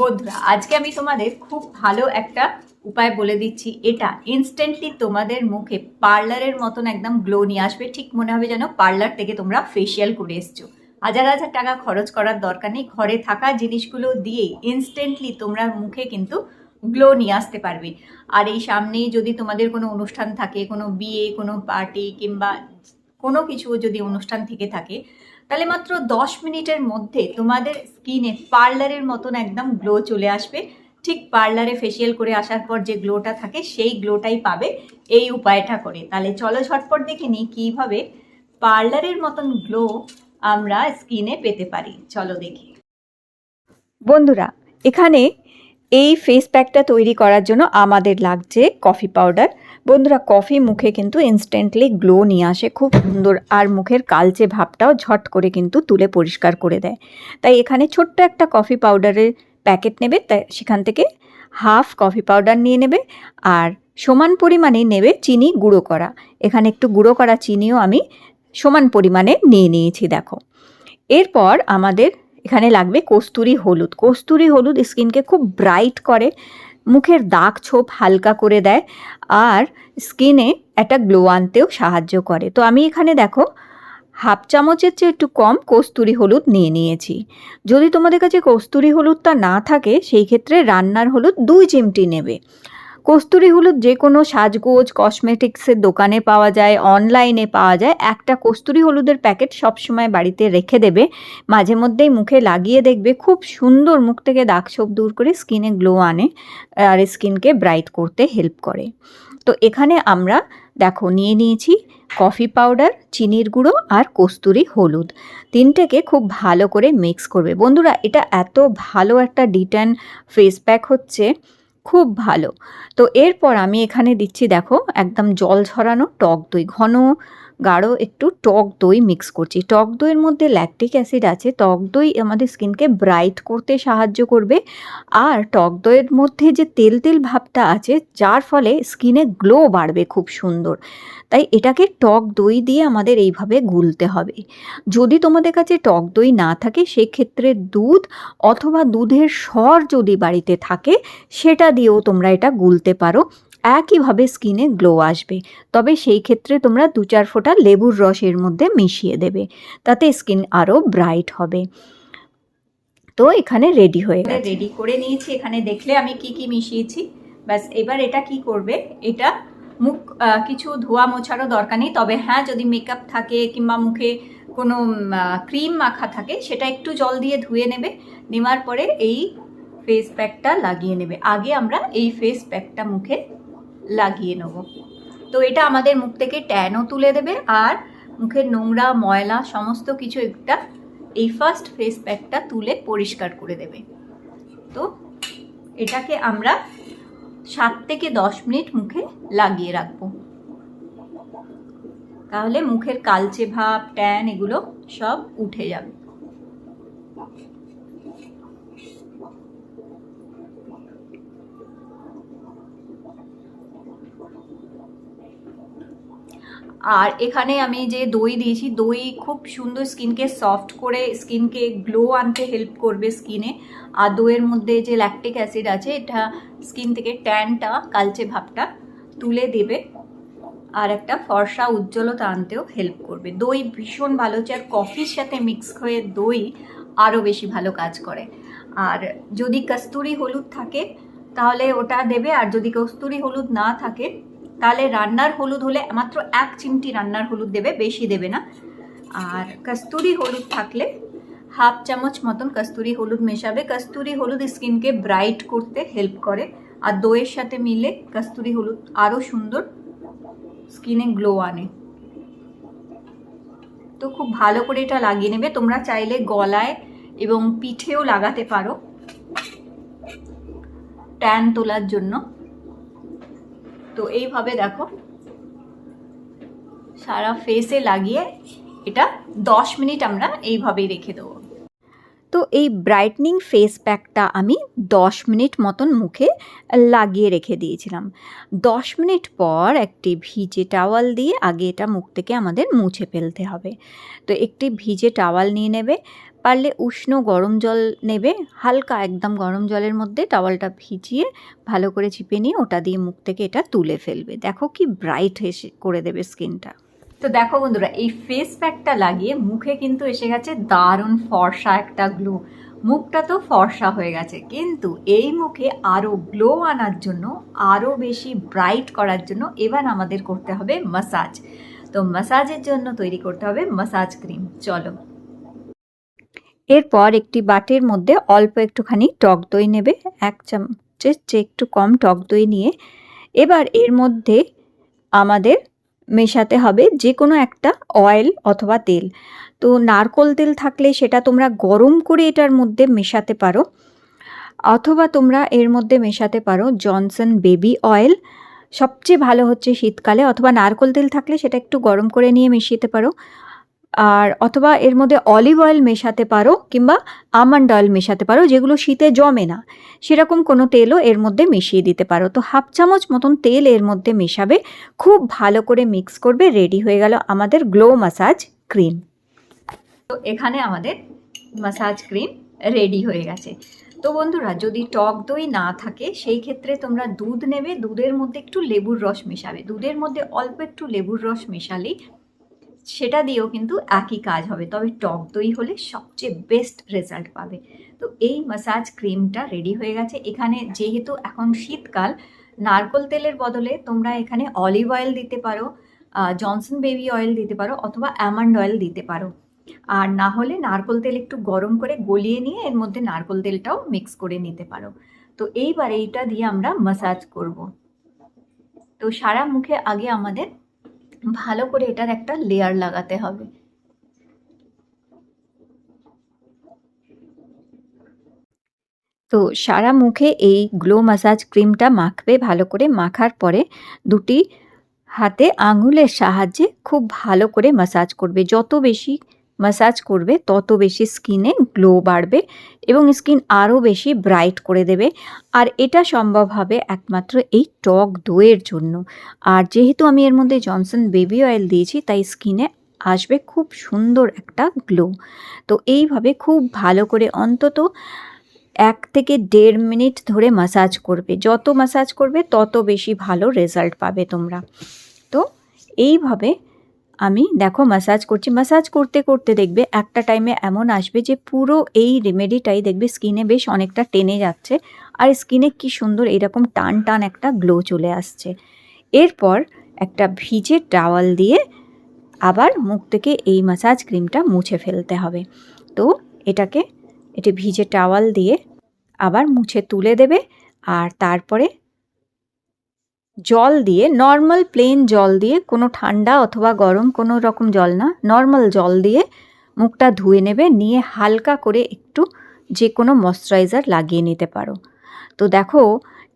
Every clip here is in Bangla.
বন্ধুরা, আজকে আমি তোমাদের খুব ভালো একটা উপায় বলে দিচ্ছি। এটা ইনস্ট্যান্টলি তোমাদের মুখে পার্লারের মতন একদম গ্লো নিয়ে আসবে। ঠিক মনে হবে যেন পার্লার থেকে তোমরা ফেসিয়াল করে এসছো। হাজার হাজার টাকা খরচ করার দরকার নেই। ঘরে থাকা জিনিসগুলো দিয়ে ইনস্ট্যান্টলি তোমরা মুখে কিন্তু গ্লো নিয়ে আসতে পারবে। আর এই সামনেই যদি তোমাদের কোনো অনুষ্ঠান থাকে, কোনো বিয়ে, কোনো পার্টি কিংবা কোনো কিছু যদি অনুষ্ঠান থেকে থাকে তাহলে মাত্র দশ মিনিটের মধ্যে তোমাদের স্কিনে পার্লারের মতন একদম গ্লো চলে আসবে। ঠিক পার্লারে ফেসিয়াল করে আসার পর যে গ্লোটা থাকে, সেই গ্লোটাই পাবে এই উপায়টা করে। তাহলে চলো ঝটপট দেখে নিই কীভাবে পার্লারের মতন গ্লো আমরা স্কিনে পেতে পারি। চলো দেখি। বন্ধুরা, এখানে এই ফেস প্যাকটা তৈরি করার জন্য আমাদের লাগছে কফি পাউডার বন্ধুরা, কফি মুখে কিন্তু ইনস্ট্যান্টলি গ্লো নিয়ে আসে। খুব সুন্দর, আর মুখের কালচে ভাবটাও ঝট করে কিন্তু তুলে পরিষ্কার করে দেয়। তাই এখানে ছোট্ট একটা কফি পাউডারের প্যাকেট নেবে, তাই সেখান থেকে হাফ কফি পাউডার নিয়ে নেবে, আর সমান পরিমাণে নেবে চিনি গুঁড়ো করা। এখানে একটু গুঁড়ো করা চিনিও আমি সমান পরিমাণে নিয়ে নিয়েছি, দেখো। এরপর আমাদের এখানে লাগবে কস্তুরি হলুদ। কস্তুরি হলুদ স্কিনকে খুব ব্রাইট করে মুখের দাগ ছোপ হালকা করে দেয় আর স্কিনে একটা গ্লো আনতেও সাহায্য করে। তো আমি এখানে দেখো, হাফ চামচের চেয়ে একটু কম কস্তুরি হলুদ নিয়ে নিয়েছি। যদি তোমাদের কাছে কস্তুরি হলুদটা না থাকে, সেই ক্ষেত্রে রান্নার হলুদ দুই চিমটি নেবে। কস্তুরি হলুদ যে কোনো সাজগোজ কসমেটিক্সের দোকানে পাওয়া যায় অনলাইনে পাওয়া যায়। একটা কস্তুরি হলুদের প্যাকেট সবসময় বাড়িতে রেখে দেবে। মাঝে মধ্যেই মুখে লাগিয়ে দেখবে, খুব সুন্দর মুখ থেকে দাগ ছোপ দূর করে স্কিনে গ্লো আনে আর স্কিনকে ব্রাইট করতে হেল্প করে। তো এখানে আমরা দেখো, নিয়ে নিয়েছি কফি পাউডার চিনির গুঁড়ো আর কস্তুরি হলুদ। তিনটেকে খুব ভালো করে মিক্স করবে। বন্ধুরা, এটা এত ভালো একটা ডিটেন ফেস প্যাক হচ্ছে। খুব ভালো। তো এরপর আমি এখানে দিচ্ছি দেখো একদম জল ঝরানো টক দই ঘন গাঢ় একটু টক দই মিক্স করছি। টক দইয়ের মধ্যে ল্যাকটিক অ্যাসিড আছে। টক দই আমাদের স্কিনকে ব্রাইট করতে সাহায্য করবে। আর টক দইয়ের মধ্যে যে তেল তেল ভাবটা আছে, যার ফলে স্কিনে গ্লো বাড়বে খুব সুন্দর। তাই এটাকে টক দই দিয়ে আমাদের এইভাবে গুলতে হবে। যদি তোমাদের কাছে টক দই না থাকে, সেক্ষেত্রে দুধ অথবা দুধের স্বর যদি বাড়িতে থাকে, সেটা দিয়েও তোমরা এটা গুলতে পারো। একইভাবে স্কিনে গ্লো আসবে। তবে সেই ক্ষেত্রে তোমরা দু চার ফোঁটা লেবুর রসের মধ্যে মিশিয়ে দেবে। তাতে স্কিন আরও ব্রাইট হবে। তো এখানে রেডি হয়ে গেছে। রেডি করে নিয়েছি। এখানে দেখলে আমি কি কি মিশিয়েছি। ব্যাস এবার এটা কি করবে? এটা মুখ কিছু ধোয়া মোছারও দরকার নেই। তবে হ্যাঁ যদি মেকআপ থাকে কিংবা মুখে কোনো ক্রিম মাখা থাকে সেটা একটু জল দিয়ে ধুয়ে নেবে। নেওয়ার পরে এই ফেস প্যাকটা লাগিয়ে নেবে। আগে আমরা এই ফেস প্যাকটা মুখে লাগিয়ে নেব। তো এটা আমাদের মুখ থেকে ট্যানও তুলে দেবে আর মুখের নোংরা, ময়লা, সমস্ত কিছু একটা এই ফার্স্ট ফেস প্যাকটা তুলে পরিষ্কার করে দেবে। তো এটাকে আমরা সাত থেকে দশ মিনিট মুখে লাগিয়ে রাখব। তাহলে মুখের কালচে ভাব, ট্যান এগুলো সব উঠে যাবে। আর এখানে আমি যে দই দিয়েছি, দই খুব সুন্দর স্কিনকে সফট করে, স্কিনকে গ্লো আনতে হেল্প করবে স্কিনে। আর দইয়ের মধ্যে যে ল্যাকটিক অ্যাসিড আছে, এটা স্কিন থেকে ট্যানটা, কালচে ভাবটা তুলে দেবে। আর একটা ফর্সা উজ্জ্বলতা আনতেও হেল্প করবে। দই ভীষণ ভালো হচ্ছে, আর কফির সাথে মিক্স হয়ে দই আরও বেশি ভালো কাজ করে। আর যদি কস্তুরি হলুদ থাকে তাহলে ওটা দেবে, আর যদি কস্তুরি হলুদ না থাকে, তাহলে রান্নার হলুদ হলে মাত্র এক চিমটি রান্নার হলুদ দেবে, বেশি দেবে না। আর কস্তুরি হলুদ থাকলে হাফ চামচ মতন কস্তুরি হলুদ মেশাবে। কস্তুরি হলুদ স্কিনকে ব্রাইট করতে হেল্প করে, আর দইয়ের সাথে মিলে কস্তুরি হলুদ আরও সুন্দর স্কিনে গ্লো আনে। তো খুব ভালো করে এটা লাগিয়ে নেবে। তোমরা চাইলে গলায় এবং পিঠেও লাগাতে পারো। ট্যান তোলার জন্য। তো এইভাবে দেখো, সারা ফেসে লাগিয়ে এটা দশ মিনিট আমরা এইভাবেই রেখে দেবো। তো এই ব্রাইটনিং ফেস প্যাকটা আমি দশ মিনিট মতন মুখে লাগিয়ে রেখে দিয়েছিলাম। দশ মিনিট পর একটি ভিজে টাওয়াল দিয়ে আগে এটা মুখ থেকে আমাদের মুছে ফেলতে হবে। তো একটি ভিজে টাওয়াল নিয়ে নেবে, পারলে উষ্ণ গরম জল নেবে, হালকা একদম গরম জলের মধ্যে টাওয়ালটা ভিজিয়ে ভালো করে চিপে নিয়ে ওটা দিয়ে মুখ থেকে এটা তুলে ফেলবে। দেখো কি ব্রাইট এসে করে দেবে স্কিনটা তো দেখো বন্ধুরা, এই ফেস প্যাকটা লাগিয়ে মুখে কিন্তু এসে গেছে দারুণ ফর্সা একটা গ্লো মুখটা তো ফর্সা হয়ে গেছে, কিন্তু এই মুখে আরও গ্লো আনার জন্য আরও বেশি ব্রাইট করার জন্য এবার আমাদের করতে হবে মাসাজ তো মাসাজের জন্য তৈরি করতে হবে মাসাজ ক্রিম চলো। এরপর একটি বাটির মধ্যে অল্প একটুখানি টক দই নেবে, এক চামচের চেয়ে একটু কম টক দই নিয়ে। এবার এর মধ্যে আমাদের মেশাতে হবে যে কোনো একটা অয়েল অথবা তেল। তো নারকোল তেল থাকলে সেটা তোমরা গরম করে এটার মধ্যে মেশাতে পারো। অথবা তোমরা এর মধ্যে মেশাতে পারো জনসন বেবি অয়েল সবচেয়ে ভালো হচ্ছে শীতকালে অথবা নারকোল তেল থাকলে সেটা একটু গরম করে নিয়ে মিশিয়ে পারো। আর অথবা এর মধ্যে অলিভ অয়েল মেশাতে পারো কিংবা আমন্ড অয়েল মেশাতে পারো, যেগুলো শীতে জমে না। সেরকম কোনো তেলও এর মধ্যে মিশিয়ে দিতে পারো। তো হাফ চামচ মতন তেল এর মধ্যে মেশাবে, খুব ভালো করে মিক্স করবে রেডি হয়ে গেল আমাদের গ্লো মাসাজ ক্রিম তো এখানে আমাদের মাসাজ ক্রিম রেডি হয়ে গেছে। তো বন্ধুরা, যদি টক দই না থাকে, সেই ক্ষেত্রে তোমরা দুধ নেবে। দুধের মধ্যে একটু লেবুর রস মেশাবে। দুধের মধ্যে অল্প একটু লেবুর রস মেশালেই সেটা দিয়েও কিন্তু একই কাজ হবে। তবে টক দই হলে সবচেয়ে বেস্ট রেজাল্ট পাবে। তো এই মাসাজ ক্রিমটা রেডি হয়ে গেছে। এখানে যেহেতু এখন শীতকাল, নারকোল তেলের বদলে তোমরা এখানে অলিভ অয়েল দিতে পারো জনসন বেবি অয়েল দিতে পারো অথবা অ্যামান্ড অয়েল দিতে পারো। আর না হলে নারকোল তেল একটু গরম করে গলিয়ে নিয়ে এর মধ্যে নারকোল তেলটাও মিক্স করে নিতে পারো। তো এইবার এইটা দিয়ে আমরা মাসাজ করব। তো সারা মুখে আগে আমাদের ভালো করে এটার একটা লেয়ার লাগাতে হবে। তো সারা মুখে এই গ্লো মাসাজ ক্রিমটা মাখবে, ভালো করে মাখার পরে দুটি হাতে আঙুলের সাহায্যে খুব ভালো করে মাসাজ করবে। যত বেশি মাসাজ করবে, তত বেশি স্কিনে গ্লো বাড়বে এবং স্কিন আরও বেশি ব্রাইট করে দেবে। আর এটা সম্ভব হবে একমাত্র এই টক দইয়ের জন্য। আর যেহেতু আমি এর মধ্যে জনসন বেবি অয়েল দিয়েছি, তাই স্কিনে আসবে খুব সুন্দর একটা গ্লো তো এইভাবে খুব ভালো করে অন্তত এক থেকে দেড় মিনিট ধরে মাসাজ করবে। যত মাসাজ করবে, তত বেশি ভালো রেজাল্ট পাবে তোমরা। তো এইভাবে আমি দেখো মাসাজ করছি। মাসাজ করতে করতে দেখবে একটা টাইমে এমন আসবে যে পুরো এই রেমেডিটাই দেখবে স্কিনে বেশ অনেকটা টেনে যাচ্ছে আর স্কিনে কি সুন্দর এরকম টান টান একটা গ্লো চলে আসছে। এরপর একটা ভিজে টাওয়াল দিয়ে আবার মুখ থেকে এই মাসাজ ক্রিমটা মুছে ফেলতে হবে। তো এটাকে, এটি ভিজে টাওয়াল দিয়ে আবার মুছে তুলে দেবে আর তারপরে জল দিয়ে নর্মাল প্লেন জল দিয়ে, কোনো ঠান্ডা অথবা গরম কোনো রকম জল না নর্মাল জল দিয়ে মুখটা ধুয়ে নেবে, নিয়ে হালকা করে একটু যে কোনো ময়শ্চারাইজার লাগিয়ে নিতে পারো। তো দেখো,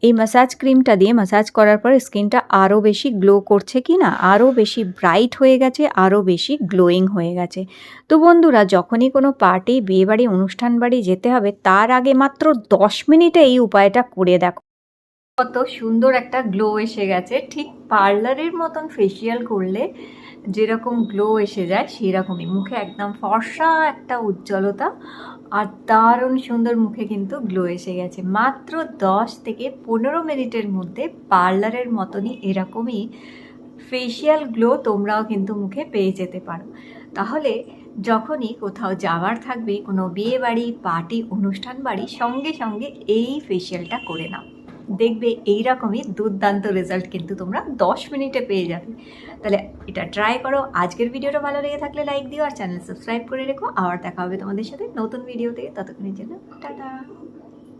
এই ম্যাসাজ ক্রিমটা দিয়ে ম্যাসাজ করার পর স্কিনটা আরও বেশি গ্লো করছে কি না আরও বেশি ব্রাইট হয়ে গেছে আরও বেশি গ্লোয়িং হয়ে গেছে। তো বন্ধুরা, যখনই কোনো পার্টি বিয়েবাড়ি অনুষ্ঠান বাড়ি যেতে হবে, তার আগে মাত্র দশ মিনিটে এই উপায়টা করে দেখো। কত সুন্দর একটা গ্লো এসে গেছে। ঠিক পার্লারের মতন ফেসিয়াল করলে যেরকম গ্লো এসে যায়, সেরকমই। মুখে একদম ফর্সা একটা উজ্জ্বলতা আর দারুণ সুন্দর মুখে কিন্তু গ্লো এসে গেছে। মাত্র দশ থেকে পনেরো মিনিটের মধ্যে পার্লারের মতনই এরকমই ফেসিয়াল গ্লো তোমরাও কিন্তু মুখে পেয়ে যেতে পারো। তাহলে যখনই কোথাও যাওয়ার থাকবে, কোনো বিয়ে বাড়ি পার্টি অনুষ্ঠান বাড়ি, সঙ্গে সঙ্গে এই ফেসিয়ালটা করে নাও। দেখবে এই রকমই দুর্দান্ত রেজাল্ট কিন্তু তোমরা দশ মিনিটে পেয়ে যাবে। তাহলে এটা ট্রাই করো। আজকের ভিডিওটা ভালো লেগে থাকলে লাইক দিও আর চ্যানেল সাবস্ক্রাইব করে রেখো। আবার দেখা হবে তোমাদের সাথে নতুন ভিডিওতে ততক্ষণের জন্য টাটা।